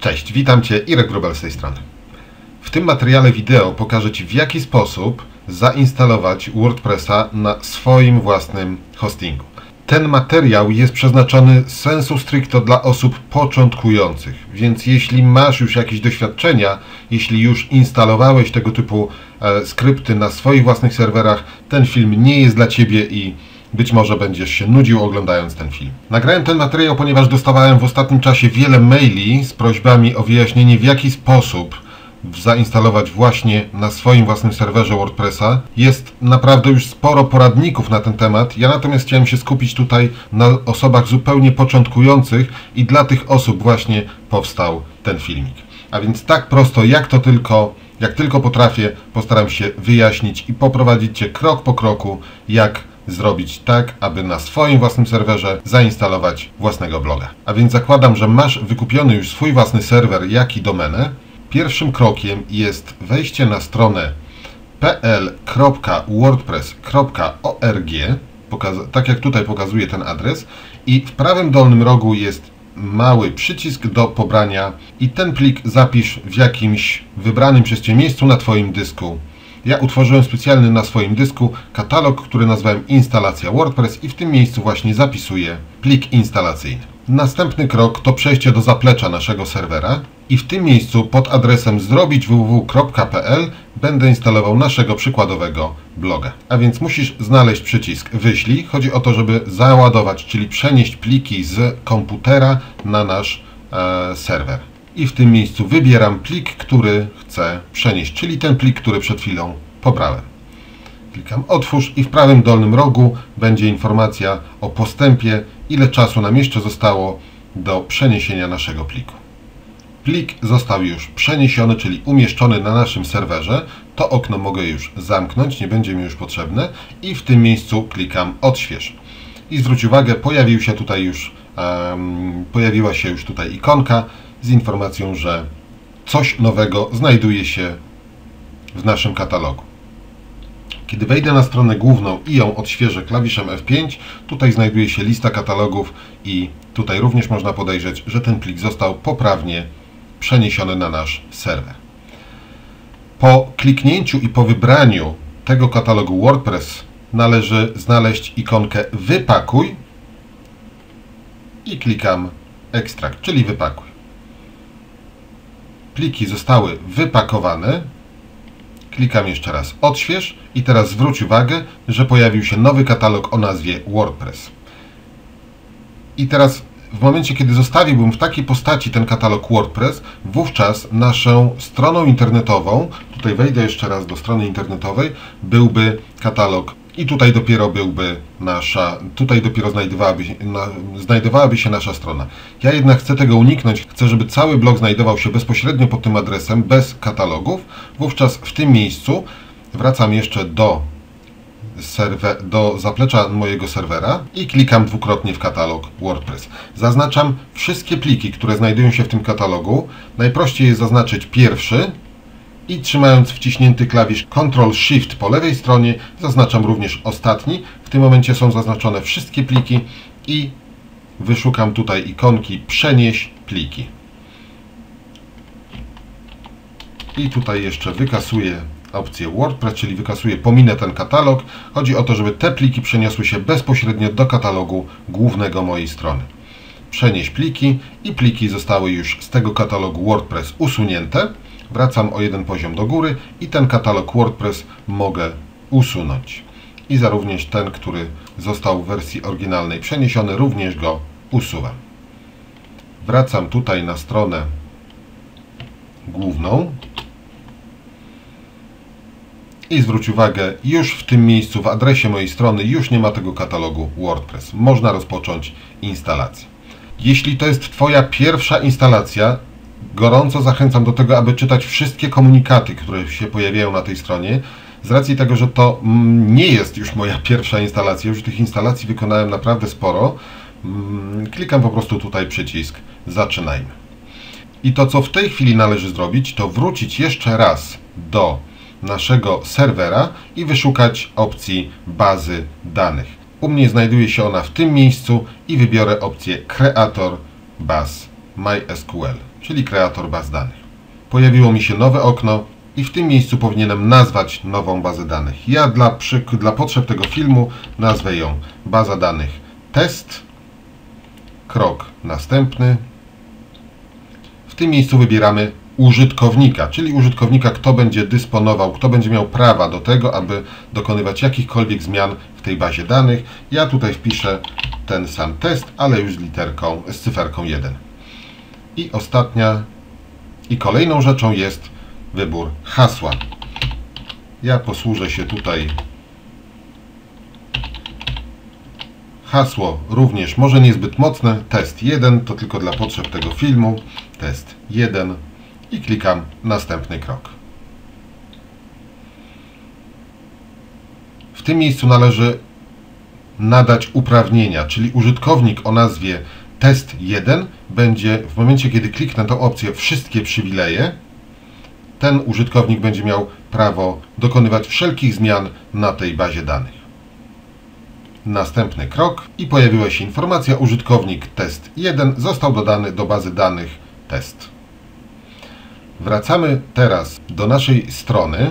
Cześć, witam Cię, Irek Grubel z tej strony. W tym materiale wideo pokażę Ci w jaki sposób zainstalować WordPressa na swoim własnym hostingu. Ten materiał jest przeznaczony sensu stricto dla osób początkujących, więc jeśli masz już jakieś doświadczenia, jeśli już instalowałeś tego typu e, skrypty na swoich własnych serwerach, ten film nie jest dla Ciebie i być może będziesz się nudził oglądając ten film. Nagrałem ten materiał, ponieważ dostawałem w ostatnim czasie wiele maili z prośbami o wyjaśnienie w jaki sposób zainstalować właśnie na swoim własnym serwerze WordPressa. Jest naprawdę już sporo poradników na ten temat. Ja natomiast chciałem się skupić tutaj na osobach zupełnie początkujących i dla tych osób właśnie powstał ten filmik. A więc tak prosto jak to tylko, jak tylko potrafię, postaram się wyjaśnić i poprowadzić Cię krok po kroku, jak zrobić tak, aby na swoim własnym serwerze zainstalować własnego bloga. A więc zakładam, że masz wykupiony już swój własny serwer, jak i domenę. Pierwszym krokiem jest wejście na stronę pl.wordpress.org, tak jak tutaj pokazuje ten adres, i w prawym dolnym rogu jest mały przycisk do pobrania i ten plik zapisz w jakimś wybranym przez Cię miejscu na Twoim dysku. Ja utworzyłem specjalny na swoim dysku katalog, który nazwałem instalacja WordPress i w tym miejscu właśnie zapisuję plik instalacyjny. Następny krok to przejście do zaplecza naszego serwera i w tym miejscu pod adresem zrobić www.pl będę instalował naszego przykładowego bloga. A więc musisz znaleźć przycisk wyślij. Chodzi o to, żeby załadować, czyli przenieść pliki z komputera na nasz e, serwer. I w tym miejscu wybieram plik, który chcę przenieść, czyli ten plik, który przed chwilą pobrałem. Klikam otwórz i w prawym dolnym rogu będzie informacja o postępie, ile czasu nam jeszcze zostało do przeniesienia naszego pliku. Plik został już przeniesiony, czyli umieszczony na naszym serwerze. To okno mogę już zamknąć, nie będzie mi już potrzebne i w tym miejscu klikam odśwież. I zwróć uwagę, pojawił się tutaj już, um, pojawiła się już tutaj ikonka z informacją, że coś nowego znajduje się w naszym katalogu. Kiedy wejdę na stronę główną i ją odświeżę klawiszem F5, tutaj znajduje się lista katalogów i tutaj również można podejrzeć, że ten plik został poprawnie przeniesiony na nasz serwer. Po kliknięciu i po wybraniu tego katalogu WordPress należy znaleźć ikonkę Wypakuj i klikam Ekstrakt, czyli wypakuj. Pliki zostały wypakowane. Klikam jeszcze raz odśwież i teraz zwróć uwagę, że pojawił się nowy katalog o nazwie WordPress. I teraz w momencie, kiedy zostawiłbym w takiej postaci ten katalog WordPress, wówczas naszą stroną internetową, tutaj wejdę jeszcze raz do strony internetowej, byłby katalog i tutaj dopiero byłby nasza, tutaj dopiero znajdowałaby, na, znajdowałaby się nasza strona. Ja jednak chcę tego uniknąć, chcę, żeby cały blog znajdował się bezpośrednio pod tym adresem, bez katalogów. Wówczas w tym miejscu wracam jeszcze do, serwer, do zaplecza mojego serwera i klikam dwukrotnie w katalog WordPress. Zaznaczam wszystkie pliki, które znajdują się w tym katalogu. Najprościej jest zaznaczyć pierwszy, i trzymając wciśnięty klawisz Ctrl-Shift po lewej stronie zaznaczam również ostatni. W tym momencie są zaznaczone wszystkie pliki i wyszukam tutaj ikonki Przenieś pliki. I tutaj jeszcze wykasuję opcję WordPress, czyli wykasuję, pominę ten katalog. Chodzi o to, żeby te pliki przeniosły się bezpośrednio do katalogu głównego mojej strony. Przenieś pliki i pliki zostały już z tego katalogu WordPress usunięte wracam o jeden poziom do góry i ten katalog WordPress mogę usunąć. I za również ten, który został w wersji oryginalnej przeniesiony, również go usuwam. Wracam tutaj na stronę główną i zwróć uwagę, już w tym miejscu, w adresie mojej strony, już nie ma tego katalogu WordPress. Można rozpocząć instalację. Jeśli to jest Twoja pierwsza instalacja, gorąco zachęcam do tego, aby czytać wszystkie komunikaty, które się pojawiają na tej stronie. Z racji tego, że to mm, nie jest już moja pierwsza instalacja, już tych instalacji wykonałem naprawdę sporo, mm, klikam po prostu tutaj przycisk Zaczynajmy. I to, co w tej chwili należy zrobić, to wrócić jeszcze raz do naszego serwera i wyszukać opcji bazy danych. U mnie znajduje się ona w tym miejscu i wybiorę opcję Kreator Baz MySQL, czyli kreator baz danych. Pojawiło mi się nowe okno i w tym miejscu powinienem nazwać nową bazę danych. Ja dla, dla potrzeb tego filmu nazwę ją baza danych test. Krok następny. W tym miejscu wybieramy użytkownika, czyli użytkownika, kto będzie dysponował, kto będzie miał prawa do tego, aby dokonywać jakichkolwiek zmian w tej bazie danych. Ja tutaj wpiszę ten sam test, ale już z literką, z cyferką 1. I ostatnia i kolejną rzeczą jest wybór hasła. Ja posłużę się tutaj hasło również może niezbyt mocne, test 1 to tylko dla potrzeb tego filmu, test 1 i klikam następny krok. W tym miejscu należy nadać uprawnienia, czyli użytkownik o nazwie test 1 będzie w momencie, kiedy kliknę tą opcję wszystkie przywileje, ten użytkownik będzie miał prawo dokonywać wszelkich zmian na tej bazie danych. Następny krok i pojawiła się informacja użytkownik test 1 został dodany do bazy danych test. Wracamy teraz do naszej strony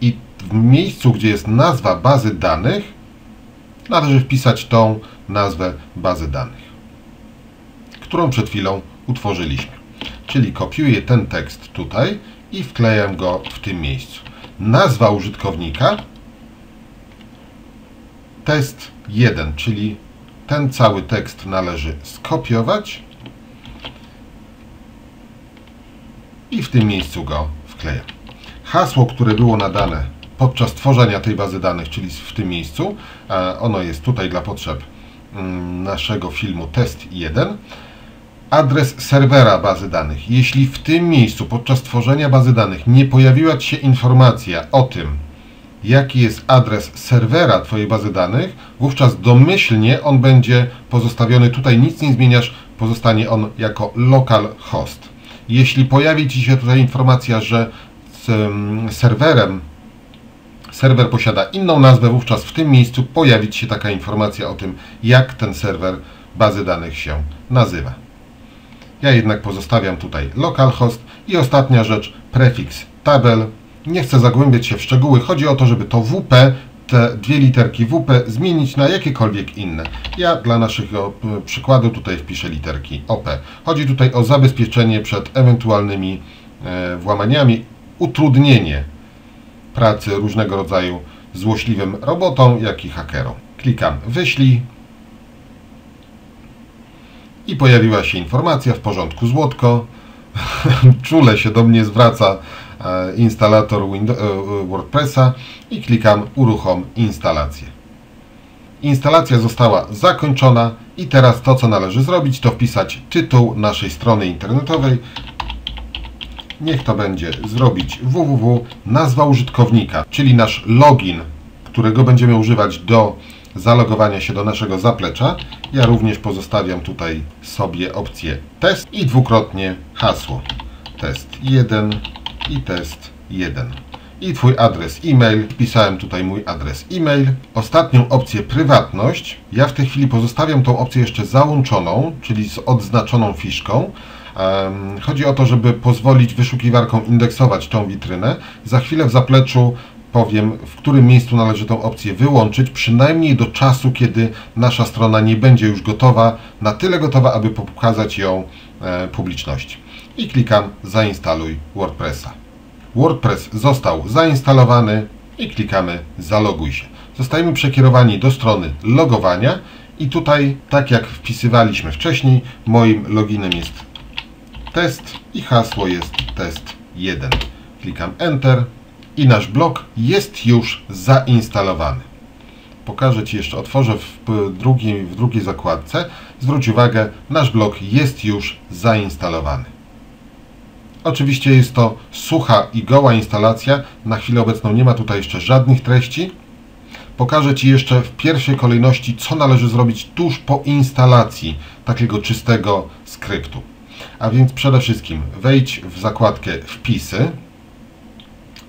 i w miejscu, gdzie jest nazwa bazy danych, należy wpisać tą nazwę bazy danych, którą przed chwilą utworzyliśmy. Czyli kopiuję ten tekst tutaj i wklejam go w tym miejscu. Nazwa użytkownika test 1, czyli ten cały tekst należy skopiować i w tym miejscu go wklejam. Hasło, które było nadane podczas tworzenia tej bazy danych, czyli w tym miejscu, ono jest tutaj dla potrzeb mm, naszego filmu test 1, adres serwera bazy danych. Jeśli w tym miejscu podczas tworzenia bazy danych nie pojawiła Ci się informacja o tym, jaki jest adres serwera Twojej bazy danych, wówczas domyślnie on będzie pozostawiony, tutaj nic nie zmieniasz, pozostanie on jako local host. Jeśli pojawi Ci się tutaj informacja, że serwerem serwer posiada inną nazwę, wówczas w tym miejscu pojawić się taka informacja o tym, jak ten serwer bazy danych się nazywa. Ja jednak pozostawiam tutaj localhost i ostatnia rzecz, prefiks tabel. Nie chcę zagłębiać się w szczegóły, chodzi o to, żeby to WP, te dwie literki WP zmienić na jakiekolwiek inne. Ja dla naszego e, przykładu tutaj wpiszę literki OP. Chodzi tutaj o zabezpieczenie przed ewentualnymi e, włamaniami, utrudnienie pracy różnego rodzaju złośliwym robotom, jak i hakerom. Klikam wyślij i pojawiła się informacja w porządku złotko. Czule się do mnie zwraca e, instalator Windows, e, WordPressa i klikam uruchom instalację. Instalacja została zakończona i teraz to co należy zrobić to wpisać tytuł naszej strony internetowej. Niech to będzie zrobić www, nazwa użytkownika, czyli nasz login, którego będziemy używać do zalogowania się do naszego zaplecza. Ja również pozostawiam tutaj sobie opcję test i dwukrotnie hasło. Test 1 i test 1 i Twój adres e-mail. Wpisałem tutaj mój adres e-mail. Ostatnią opcję prywatność. Ja w tej chwili pozostawiam tą opcję jeszcze załączoną, czyli z odznaczoną fiszką. Chodzi o to, żeby pozwolić wyszukiwarkom indeksować tą witrynę. Za chwilę w zapleczu powiem, w którym miejscu należy tą opcję wyłączyć, przynajmniej do czasu, kiedy nasza strona nie będzie już gotowa, na tyle gotowa, aby pokazać ją e, publiczności. I klikam zainstaluj WordPressa. WordPress został zainstalowany i klikamy zaloguj się. Zostajemy przekierowani do strony logowania i tutaj, tak jak wpisywaliśmy wcześniej, moim loginem jest test i hasło jest test 1. Klikam Enter i nasz blok jest już zainstalowany. Pokażę Ci jeszcze, otworzę w, drugiej, w drugiej zakładce. Zwróć uwagę, nasz blok jest już zainstalowany. Oczywiście jest to sucha i goła instalacja. Na chwilę obecną nie ma tutaj jeszcze żadnych treści. Pokażę Ci jeszcze w pierwszej kolejności, co należy zrobić tuż po instalacji takiego czystego skryptu. A więc przede wszystkim wejdź w zakładkę Wpisy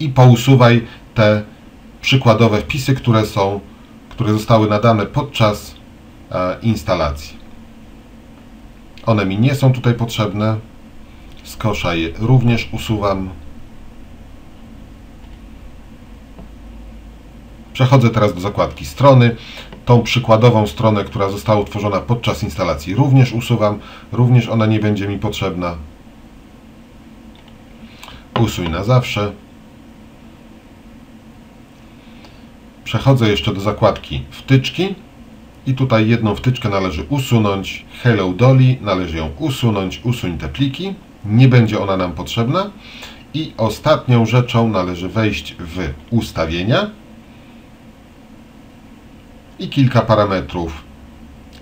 i pousuwaj te przykładowe wpisy, które są które zostały nadane podczas e, instalacji. One mi nie są tutaj potrzebne. Z kosza je również usuwam. Przechodzę teraz do zakładki strony. Tą przykładową stronę, która została utworzona podczas instalacji również usuwam. Również ona nie będzie mi potrzebna. Usuń na zawsze. Przechodzę jeszcze do zakładki wtyczki i tutaj jedną wtyczkę należy usunąć. Hello Dolly należy ją usunąć. Usuń te pliki. Nie będzie ona nam potrzebna. I ostatnią rzeczą należy wejść w ustawienia i kilka parametrów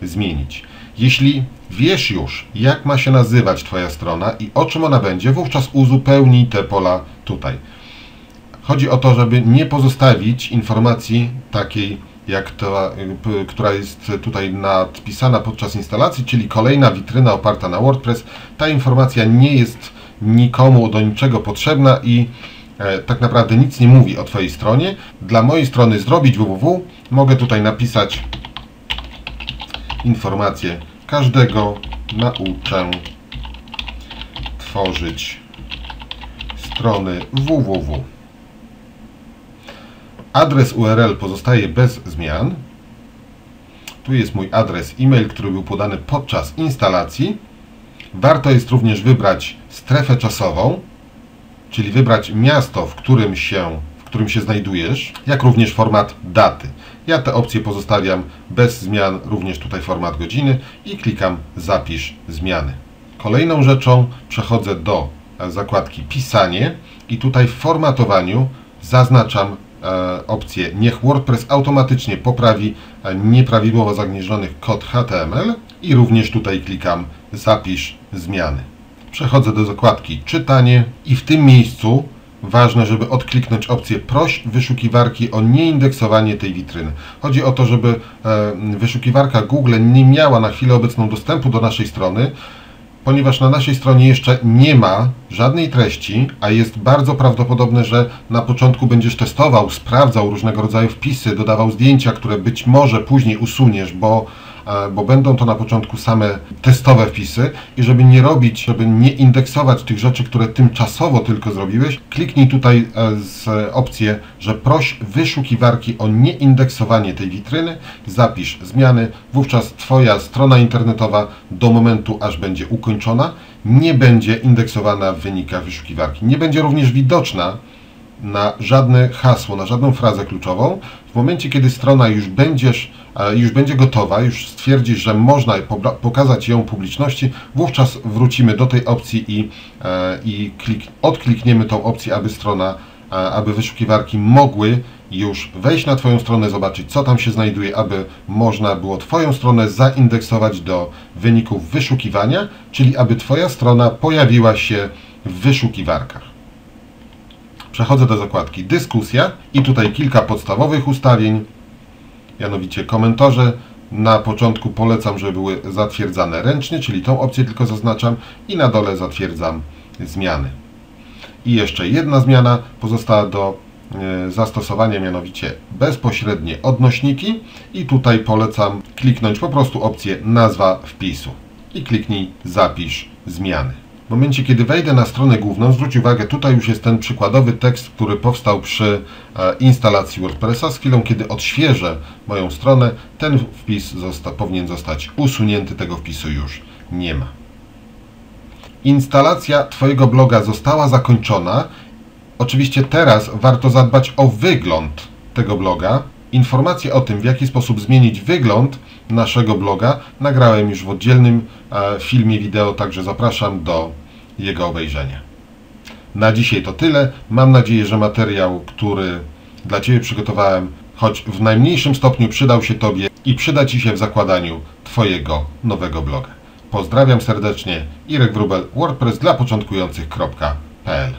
zmienić. Jeśli wiesz już, jak ma się nazywać Twoja strona i o czym ona będzie, wówczas uzupełnij te pola tutaj. Chodzi o to, żeby nie pozostawić informacji takiej, jak ta, która jest tutaj nadpisana podczas instalacji, czyli kolejna witryna oparta na WordPress. Ta informacja nie jest nikomu do niczego potrzebna i e, tak naprawdę nic nie mówi o Twojej stronie. Dla mojej strony zrobić www mogę tutaj napisać informację każdego nauczę tworzyć strony www. Adres URL pozostaje bez zmian. Tu jest mój adres e-mail, który był podany podczas instalacji. Warto jest również wybrać strefę czasową, czyli wybrać miasto, w którym się, w którym się znajdujesz, jak również format daty. Ja te opcje pozostawiam bez zmian, również tutaj format godziny i klikam zapisz zmiany. Kolejną rzeczą przechodzę do zakładki pisanie i tutaj w formatowaniu zaznaczam opcję niech WordPress automatycznie poprawi e, nieprawidłowo zagnieżdżony kod HTML i również tutaj klikam zapisz zmiany. Przechodzę do zakładki czytanie i w tym miejscu ważne, żeby odkliknąć opcję proś wyszukiwarki o nieindeksowanie tej witryny. Chodzi o to, żeby e, wyszukiwarka Google nie miała na chwilę obecną dostępu do naszej strony, ponieważ na naszej stronie jeszcze nie ma żadnej treści, a jest bardzo prawdopodobne, że na początku będziesz testował, sprawdzał różnego rodzaju wpisy, dodawał zdjęcia, które być może później usuniesz, bo bo będą to na początku same testowe wpisy i żeby nie robić, żeby nie indeksować tych rzeczy, które tymczasowo tylko zrobiłeś, kliknij tutaj e, z opcję, że proś wyszukiwarki o nieindeksowanie tej witryny, zapisz zmiany, wówczas Twoja strona internetowa do momentu, aż będzie ukończona, nie będzie indeksowana w wynikach wyszukiwarki. Nie będzie również widoczna na żadne hasło, na żadną frazę kluczową. W momencie, kiedy strona już będziesz, e, już będzie gotowa, już stwierdzisz, że można pokazać ją publiczności, wówczas wrócimy do tej opcji i, e, i klik, odklikniemy tą opcję, aby strona, e, aby wyszukiwarki mogły już wejść na Twoją stronę, zobaczyć co tam się znajduje, aby można było Twoją stronę zaindeksować do wyników wyszukiwania, czyli aby Twoja strona pojawiła się w wyszukiwarkach. Przechodzę do zakładki. Dyskusja i tutaj kilka podstawowych ustawień, mianowicie komentarze. Na początku polecam, żeby były zatwierdzane ręcznie, czyli tą opcję tylko zaznaczam i na dole zatwierdzam zmiany. I jeszcze jedna zmiana pozostała do e, zastosowania, mianowicie bezpośrednie odnośniki i tutaj polecam kliknąć po prostu opcję nazwa wpisu i kliknij zapisz zmiany. W momencie, kiedy wejdę na stronę główną, zwróć uwagę, tutaj już jest ten przykładowy tekst, który powstał przy e, instalacji WordPressa. Z chwilą, kiedy odświeżę moją stronę, ten wpis zosta powinien zostać usunięty, tego wpisu już nie ma. Instalacja Twojego bloga została zakończona. Oczywiście teraz warto zadbać o wygląd tego bloga. Informacje o tym, w jaki sposób zmienić wygląd naszego bloga nagrałem już w oddzielnym e, filmie wideo, także zapraszam do jego obejrzenia. Na dzisiaj to tyle. Mam nadzieję, że materiał, który dla Ciebie przygotowałem, choć w najmniejszym stopniu przydał się Tobie i przyda Ci się w zakładaniu Twojego nowego bloga. Pozdrawiam serdecznie. Irek Wrubel, WordPress dla początkujących.pl